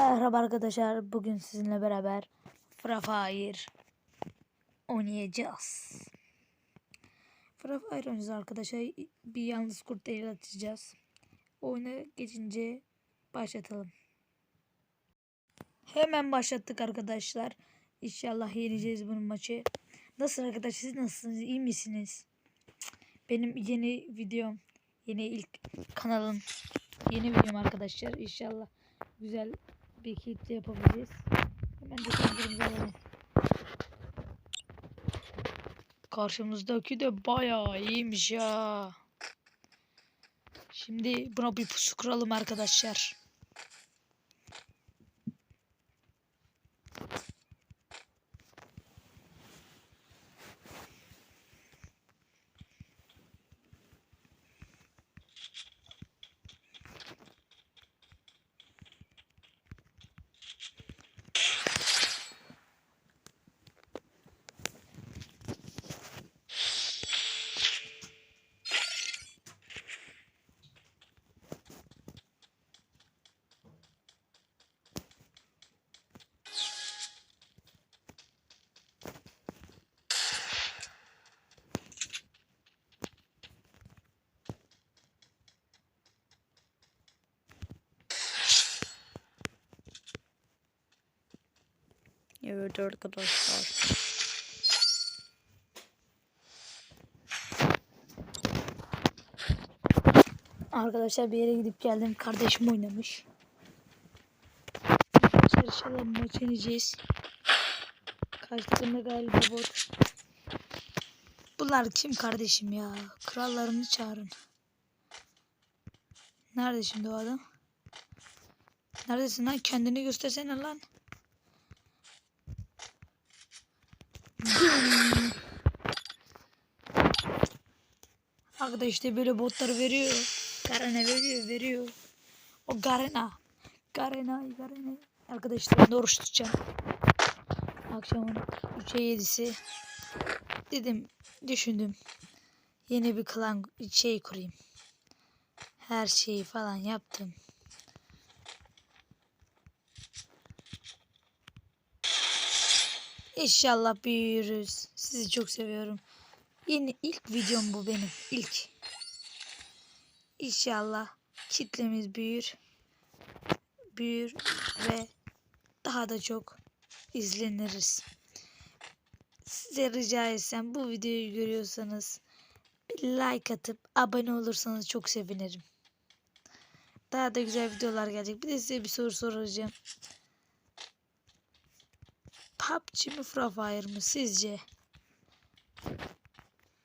Merhaba arkadaşlar. Bugün sizinle beraber Free Fire oynayacağız. Free Fire oynayacağız arkadaşlar. Bir yalnız kurt el atacağız. Oyuna geçince başlatalım. Hemen başlattık arkadaşlar. İnşallah yeneceğiz bunun maçı. Nasıl arkadaşlar siz nasılsınız? İyi misiniz? Benim yeni videom. Yeni ilk kanalım. Yeni videom arkadaşlar. İnşallah güzel bir kitle yapabileceğiz. Hemen de kendimize. Karşımızdaki de bayağı iyiymiş ya. Şimdi buna bir pusu kuralım arkadaşlar. Evet arkadaşlar. Arkadaşlar bir yere gidip geldim. Kardeşim oynamış. İnşallah maç yeneceğiz. Karşı takımda galiba bot. Bunlar kim kardeşim ya? Krallarını çağırın. Nerede şimdi o adam? Neredesin lan? Kendini göstersene lan. Arkadaş işte böyle botlar veriyor. Garena veriyor, veriyor. O Garena. Garena, Garena. Arkadaşlar oruç tutacağım. Akşamın 3'e 7'si. Dedim, düşündüm. Yeni bir klan şey kurayım. Her şeyi falan yaptım. İnşallah büyürüz. Sizi çok seviyorum. Yeni ilk videom bu benim. İlk. İnşallah kitlemiz büyür. Büyür ve daha da çok izleniriz. Size rica etsem bu videoyu görüyorsanız bir like atıp abone olursanız çok sevinirim. Daha da güzel videolar gelecek. Bir de size bir soru soracağım. PUBG mi Free Fire mı sizce?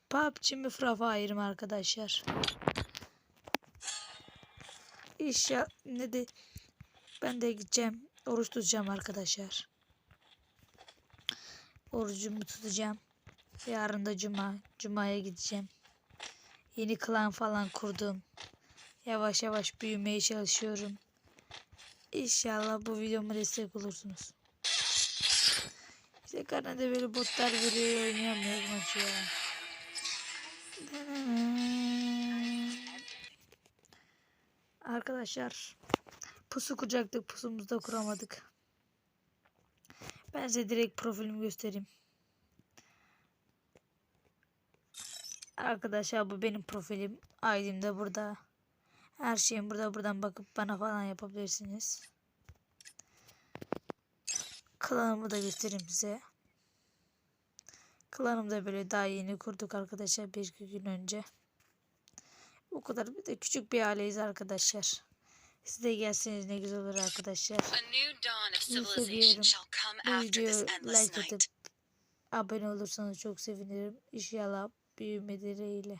PUBG mi Free Fire mı arkadaşlar? İnşallah ne de ben de gideceğim. Oruç tutacağım arkadaşlar. Orucumu tutacağım. Yarın da cuma. Cuma'ya gideceğim. Yeni klan falan kurdum. Yavaş yavaş büyümeye çalışıyorum. İnşallah bu videoma destek olursunuz. İşte Kanada böyle botlar veriyor oynayamıyoruz maçı ya. Arkadaşlar pusu kuracaktık pusumuzu da kuramadık. Ben size direkt profilimi göstereyim. Arkadaşlar bu benim profilim. ID'm de burada. Her şeyim burada. Buradan bakıp bana falan yapabilirsiniz. Klanımı da göstereyim size. Klanım da böyle daha yeni kurduk arkadaşlar bir iki gün önce. Bu kadar bir de küçük bir aileyiz arkadaşlar. Siz de gelseniz ne güzel olur arkadaşlar. Sizi seviyorum. Bu videoyu like atıp abone olursanız çok sevinirim. İnşallah büyüme dileğiyle.